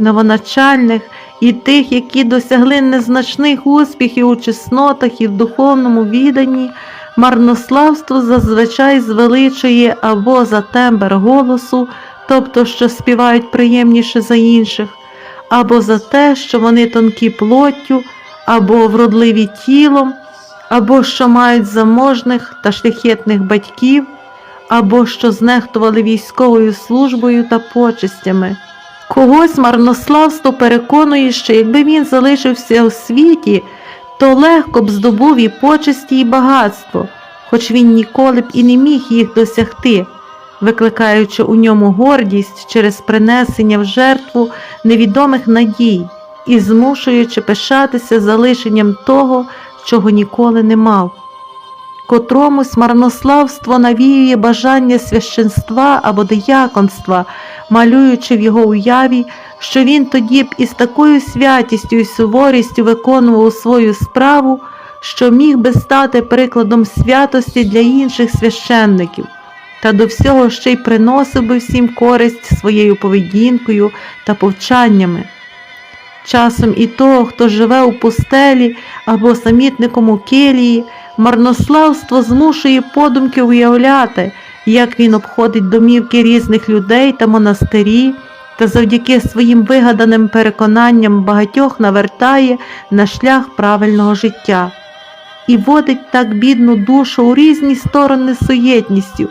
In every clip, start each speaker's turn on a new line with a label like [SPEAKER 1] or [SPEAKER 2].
[SPEAKER 1] новоначальних і тих, які досягли незначних успіхів у чеснотах і в духовному віданні, марнославство зазвичай звеличує або за тембр голосу, тобто що співають приємніше за інших, або за те, що вони тонкі плоттю, або вродливі тілом, або що мають заможних та шляхетних батьків, або що знехтували військовою службою та почестями. Когось марнославство переконує, що якби він залишився у світі, то легко б здобув і почесті, і багатство, хоч він ніколи б і не міг їх досягти, викликаючи у ньому гордість через принесення в жертву невідомих надій і змушуючи пишатися залишенням того, чого ніколи не мав. Котромусь марнославство навіює бажання священства або дияконства, малюючи в його уяві, що він тоді б із такою святістю і суворістю виконував свою справу, що міг би стати прикладом святості для інших священників, та до всього ще й приносив би всім користь своєю поведінкою та повчаннями. Часом і того, хто живе у пустелі або самітником у келії, марнославство змушує подумки уявляти, як він обходить домівки різних людей та монастирі, та завдяки своїм вигаданим переконанням багатьох навертає на шлях правильного життя. І водить так бідну душу у різні сторони суєтністю,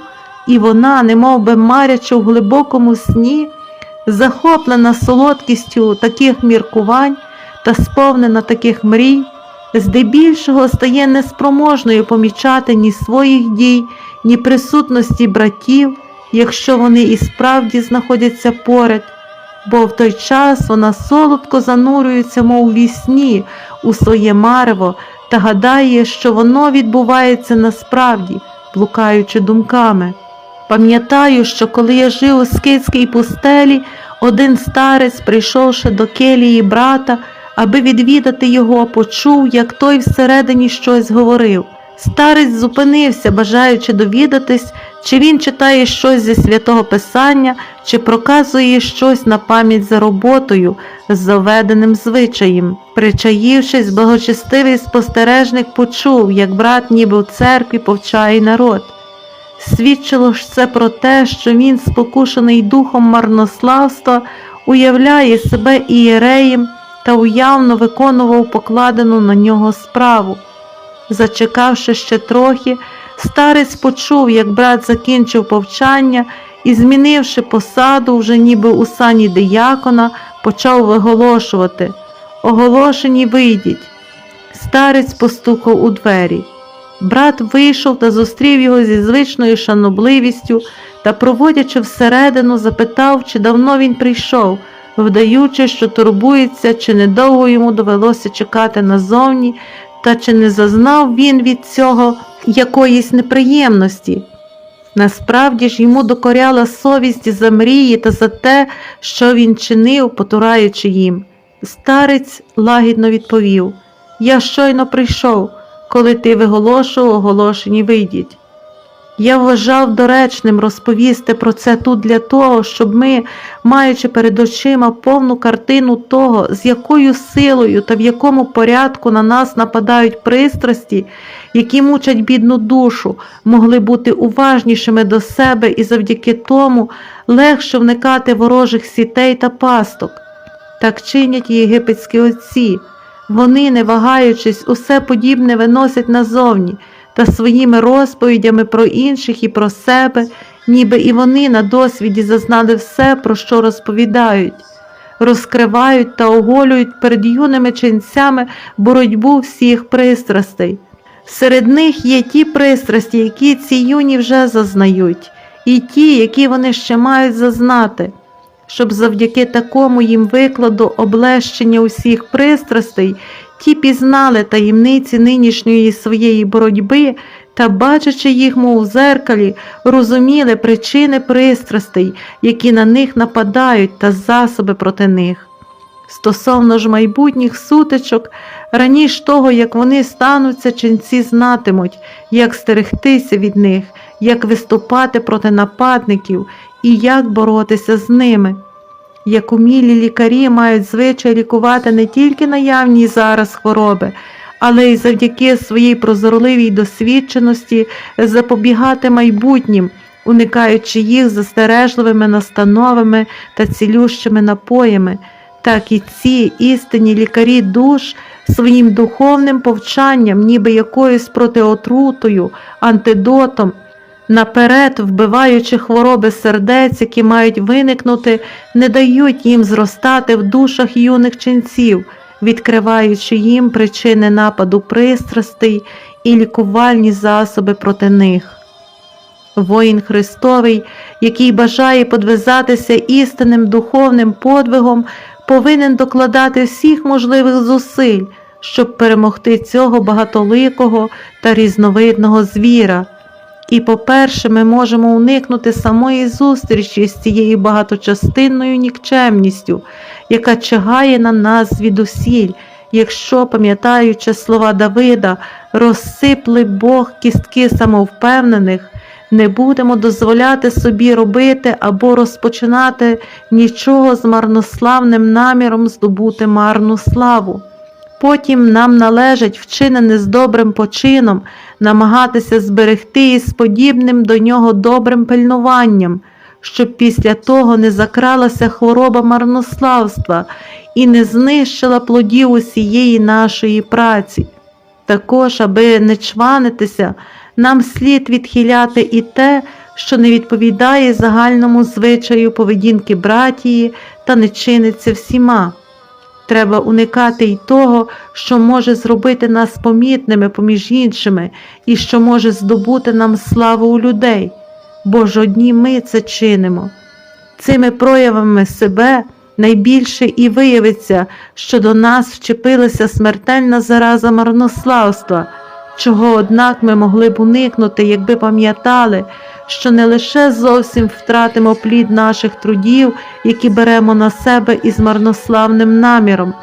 [SPEAKER 1] і вона, немов би марячи в глибокому сні, захоплена солодкістю таких міркувань та сповнена таких мрій, здебільшого стає неспроможною помічати ні своїх дій, ні присутності братів, якщо вони і справді знаходяться поряд, бо в той час вона солодко занурюється, мов у вісні, у своє марево та гадає, що воно відбувається насправді, блукаючи думками. Пам'ятаю, що коли я жив у скитській пустелі, один старець, прийшовши до келії брата, аби відвідати його, почув, як той всередині щось говорив. Старець зупинився, бажаючи довідатись, чи він читає щось зі святого Писання, чи проказує щось на пам'ять за роботою, з заведеним звичаєм. Причаївшись, благочестивий спостережник почув, як брат ніби в церкві повчає народ. Свідчило ж це про те, що він, спокушений духом марнославства, уявляє себе ієреєм та уявно виконував покладену на нього справу. Зачекавши ще трохи, старець почув, як брат закінчив повчання і, змінивши посаду, вже ніби у сані диякона, почав виголошувати Оголошені вийдіть. Старець постукав у двері. Брат вийшов та зустрів його зі звичною шанобливістю та, проводячи всередину, запитав, чи давно він прийшов, вдаючи, що турбується, чи недовго йому довелося чекати назовні, та чи не зазнав він від цього якоїсь неприємності. Насправді ж йому докоряла совість за мрії та за те, що він чинив, потураючи їм. Старець лагідно відповів Я щойно прийшов, коли ти виголошував оголошені вийдіть. Я вважав доречним розповісти про це тут для того, щоб ми, маючи перед очима повну картину того, з якою силою та в якому порядку на нас нападають пристрасті, які мучать бідну душу, могли бути уважнішими до себе і завдяки тому легше вникати ворожих сітей та пасток. Так чинять єгипетські отці. Вони, не вагаючись, усе подібне виносять назовні та своїми розповідями про інших і про себе, ніби і вони на досвіді зазнали все, про що розповідають, розкривають та оголюють перед юними ченцями боротьбу всіх пристрастей. Серед них є ті пристрасті, які ці юні вже зазнають, і ті, які вони ще мають зазнати щоб завдяки такому їм викладу облещення усіх пристрастей ті пізнали таємниці нинішньої своєї боротьби та, бачачи їх, мов у зеркалі, розуміли причини пристрастей, які на них нападають, та засоби проти них. Стосовно ж майбутніх сутичок, раніш того, як вони стануться, ченці знатимуть, як стерегтися від них, як виступати проти нападників і як боротися з ними. як умілі лікарі мають звичай лікувати не тільки наявні зараз хвороби, але й завдяки своїй прозорливій досвідченості запобігати майбутнім, уникаючи їх застережливими настановами та цілющими напоями, так і ці істинні лікарі душ своїм духовним повчанням, ніби якоюсь протиотрутою, антидотом, наперед вбиваючи хвороби сердець, які мають виникнути, не дають їм зростати в душах юних ченців, відкриваючи їм причини нападу пристрастей і лікувальні засоби проти них. Воїн Христовий, який бажає подвизатися істинним духовним подвигом, повинен докладати всіх можливих зусиль, щоб перемогти цього багатоликого та різновидного звіра. І, по-перше, ми можемо уникнути самої зустрічі з цією багаточастинною нікчемністю, яка чигає на нас звідусіль, якщо, пам'ятаючи слова Давида, розсипли Бог кістки самовпевнених, не будемо дозволяти собі робити або розпочинати нічого з марнославним наміром здобути марну славу. Потім нам належить, вчинене з добрим почином, намагатися зберегти із подібним до нього добрим пильнуванням, щоб після того не закралася хвороба марнославства і не знищила плодів усієї нашої праці. Також, аби не чванитися, нам слід відхиляти і те, що не відповідає загальному звичаю поведінки братії та не чиниться всіма. Треба уникати й того, що може зробити нас помітними поміж іншими і що може здобути нам славу у людей, бо ж одні ми це чинимо. Цими проявами себе найбільше і виявиться, що до нас вчепилася смертельна зараза марнославства, чого, однак, ми могли б уникнути, якби пам'ятали, що не лише зовсім втратимо плід наших трудів, які беремо на себе із марнославним наміром,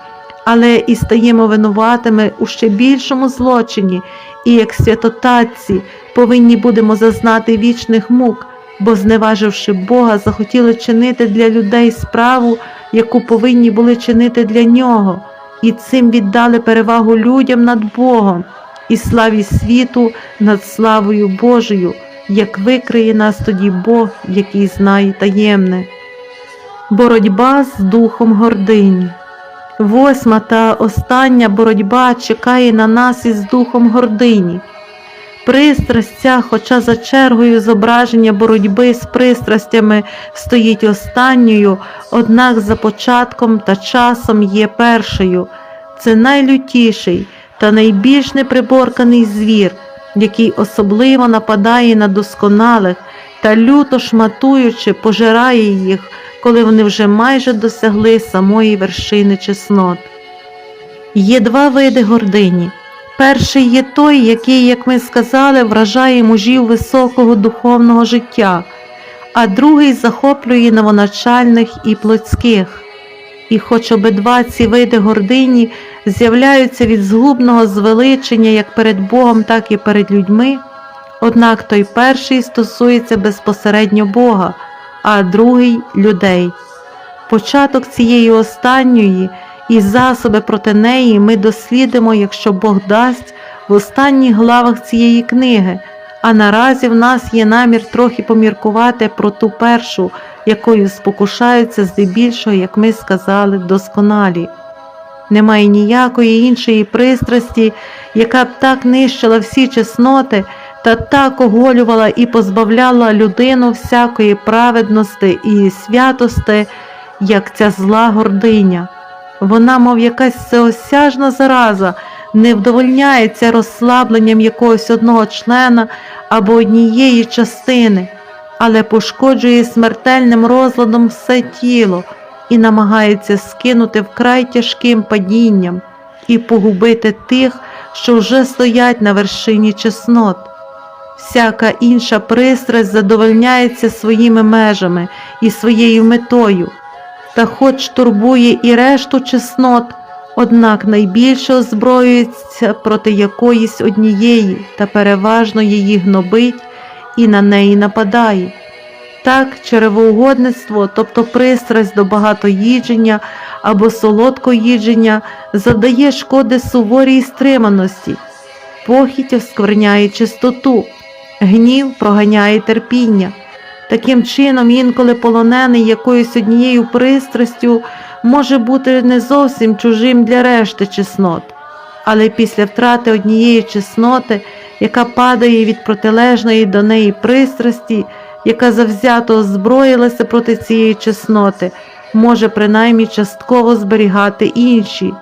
[SPEAKER 1] але і стаємо винуватими у ще більшому злочині, і як святотатці повинні будемо зазнати вічних мук, бо, зневаживши Бога, захотіли чинити для людей справу, яку повинні були чинити для нього, і цим віддали перевагу людям над Богом і славі світу над славою Божою як викриє нас тоді Бог, який знає таємне. Боротьба з духом гордині. Восьма та остання боротьба чекає на нас із духом гордині. Пристрасть ця, хоча за чергою зображення боротьби з пристрастями стоїть останньою, однак за початком та часом є першою. Це найлютіший та найбільш неприборканий звір, який особливо нападає на досконалих та люто шматуючи, пожирає їх, коли вони вже майже досягли самої вершини чеснот. Є два види гордині. Перший є той, який, як ми сказали, вражає мужів високого духовного життя, а другий захоплює новоначальних і плотських. І хоч обидва ці види гордині з'являються від згубного звеличення як перед Богом, так і перед людьми, однак той перший стосується безпосередньо Бога, а другий людей. Початок цієї останньої і засоби проти неї ми дослідимо, якщо Бог дасть, в останніх главах цієї книги, а наразі в нас є намір трохи поміркувати про ту першу, якою спокушаються здебільшого, як ми сказали, досконалі. Немає ніякої іншої пристрасті, яка б так нищила всі чесноти та так оголювала і позбавляла людину всякої праведності і святости, як ця зла гординя. Вона, мов якась всеосяжна зараза, не вдовольняється розслабленням якогось одного члена або однієї частини, але пошкоджує смертельним розладом все тіло і намагається скинути вкрай тяжким падінням і погубити тих, що вже стоять на вершині чеснот. Всяка інша пристрасть задовольняється своїми межами і своєю метою, та хоч турбує і решту чеснот, однак найбільше озброюється проти якоїсь однієї та переважно її гнобить і на неї нападає. Так, черевоугодництво, тобто пристрасть до багатоїдження або солодкоїдження, завдає шкоди суворій стриманості, похіть оскверняє чистоту, гнів проганяє терпіння. Таким чином, інколи полонений якоюсь однією пристрастю може бути не зовсім чужим для решти чеснот, але після втрати однієї чесноти, яка падає від протилежної до неї пристрасті, яка завзято озброїлася проти цієї чесноти, може принаймні частково зберігати інші.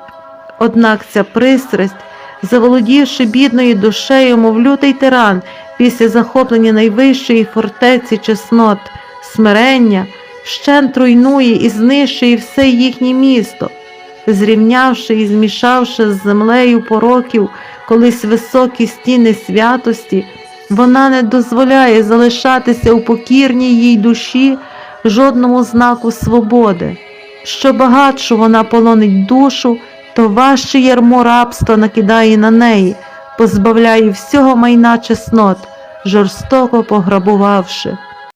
[SPEAKER 1] Однак ця пристрасть, заволодівши бідною душею, мов лютий тиран, після захоплення найвищої фортеці чеснот, смирення, вщент руйнує і знищує все їхнє місто, зрівнявши і змішавши з землею пороків колись високі стіни святості, вона не дозволяє залишатися у покірній їй душі жодному знаку свободи. Що багатшу вона полонить душу, то важче ярмо рабства накидає на неї, позбавляє всього майна чеснот, жорстоко пограбувавши.